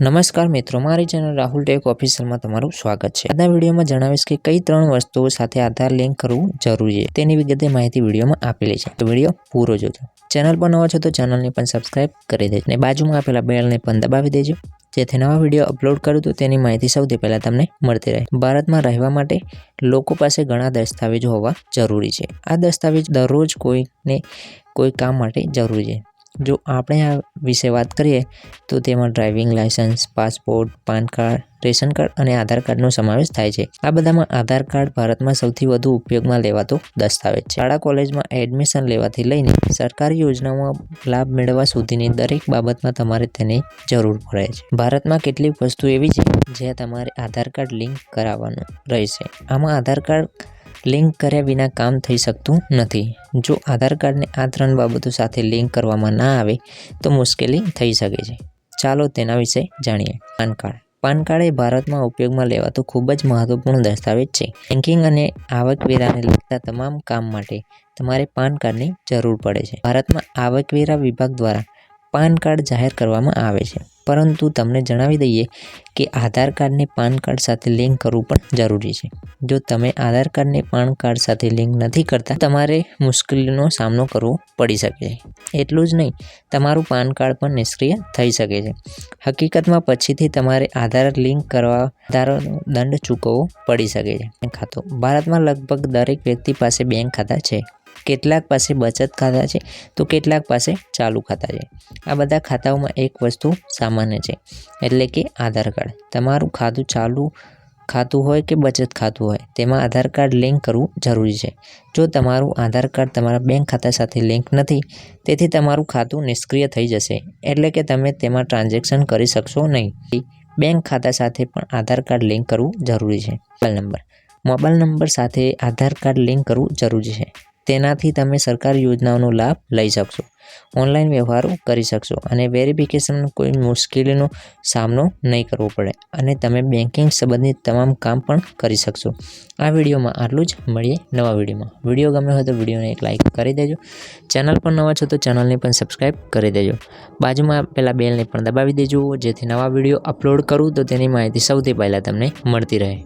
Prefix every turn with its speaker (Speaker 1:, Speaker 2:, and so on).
Speaker 1: નમસ્કાર મિત્રો, મારી ચેનલ રાહુલ ટેક ઓફિસરમાં તમારું સ્વાગત છે. આજના વિડીયોમાં જણાવીશ કે કઈ ત્રણ વસ્તુઓ સાથે આધાર લિંક કરવું જરૂરી છે, તેની વિગતે માહિતી વિડીયોમાં આપેલી છે. તો વીડિયો પૂરો જોજો. ચેનલ પર નવા છો તો ચેનલને પણ સબસ્ક્રાઇબ કરી દેજો અને બાજુમાં આપેલા બેલને પણ દબાવી દેજો. જેથી નવા વીડિયો અપલોડ કરું તો તેની માહિતી સૌથી પહેલાં તમને મળતી રહે. ભારતમાં રહેવા માટે લોકો પાસે ઘણા દસ્તાવેજો હોવા જરૂરી છે. આ દસ્તાવેજ દરરોજ કોઈને કોઈ કામ માટે જરૂરી છે. જો આપણે આ વિશે વાત કરીએ, તો તેમાં driving license passport, PAN card, ration card અને આધાર કાર્ડનો સમાવેશ થાય છે. આ બધામાં આધાર કાર્ડ ભારતમાં સૌથી વધુ ઉપયોગમાં લેવાતો દસ્તાવેજ છે. શાળા, કોલેજમાં એડમિશન લેવાથી લઈને સરકારી યોજનાઓમાં લાભ મેળવવા સુધીની દરેક બાબતમાં તમારે તેની જરૂર પડે છે. ભારતમાં કેટલીક વસ્તુ એવી છે જ્યાં તમારે આધાર કાર્ડ લિંક કરાવવાનું રહેશે. આમાં આધાર કાર્ડ લિંક કર્યા વિના કામ થઈ શકતું નથી. જો આધાર કાર્ડને આ ત્રણ બાબતો સાથે લિંક કરવામાં ના આવે, તો મુશ્કેલી થઈ શકે છે. ચાલો તેના વિશે જાણીએ. PAN card. પાન કાર્ડ એ ભારતમાં ઉપયોગમાં લેવાતું ખૂબ જ મહત્વપૂર્ણ દસ્તાવેજ છે. બેન્કિંગ અને આવકવેરાને લગતા તમામ કામ માટે તમારે પાન કાર્ડની જરૂર પડે છે. ભારતમાં આવકવેરા વિભાગ દ્વારા પાન કાર્ડ જાહેર કરવામાં આવે છે. પરંતુ તમને જણાવી દઈએ કે આધાર કાર્ડને પાન કાર્ડ સાથે લિંક કરવું પણ જરૂરી છે. જો તમે આધાર કાર્ડને પાન કાર્ડ સાથે લિંક નથી કરતા, તમારે મુશ્કેલીનો સામનો કરવો પડી શકે છે. એટલું જ નહીં, તમારું પાન કાર્ડ પણ નિષ્ક્રિય થઈ શકે છે. હકીકતમાં પછીથી તમારે આધાર લિંક કરવા આધાર દંડ ચૂકવવો પડી શકે છે. ખાતો, ભારતમાં લગભગ દરેક વ્યક્તિ પાસે બેંક ખાતા છે. કેટલાક પાસે બચત ખાતા છે તો કેટલાક પાસે ચાલુ ખાતા છે. આ બધા ખાતાઓમાં એક વસ્તુ સામાન્ય છે, એટલે કે આધાર કાર્ડ. તમારું ખાતું ચાલુ ખાતું હોય કે બચત ખાતું હોય, તેમાં આધાર કાર્ડ લિંક કરવું જરૂરી છે. જો તમારું આધાર કાર્ડ તમારા બેંક ખાતા સાથે લિંક નથી, તેથી તમારું ખાતું નિષ્ક્રિય થઈ જશે, એટલે કે તમે તેમાં ટ્રાન્ઝેક્શન કરી શકશો નહીં. બેંક ખાતા સાથે પણ આધાર કાર્ડ લિંક કરવું જરૂરી છે. Mobile number. મોબાઈલ નંબર સાથે આધાર કાર્ડ લિંક કરવું જરૂરી છે. તેનાથી તમે સરકારી યોજનાઓનો લાભ લઈ શકશો. ઓનલાઈન વ્યવહારો કરી શકશો અને વેરિફિકેશન કોઈ મુશ્કેલીનો સામનો નહીં કરવો પડે અને તમે બેન્કિંગ સંબંધિત તમામ કામ પણ કરી શકશો. આ વિડીયોમાં આટલું જ. મળીએ નવા વિડીયોમાં. વીડિયો ગમ્યો હોય તો વિડીયોને એક લાઇક કરી દેજો. ચેનલ પર નવા છો તો ચેનલને પણ સબસ્ક્રાઈબ કરી દેજો. બાજુમાં પેલા બેલને પણ દબાવી દેજો જેથી નવા વીડિયો અપલોડ કરું તો તેની માહિતી સૌથી પહેલાં તમને મળતી રહે.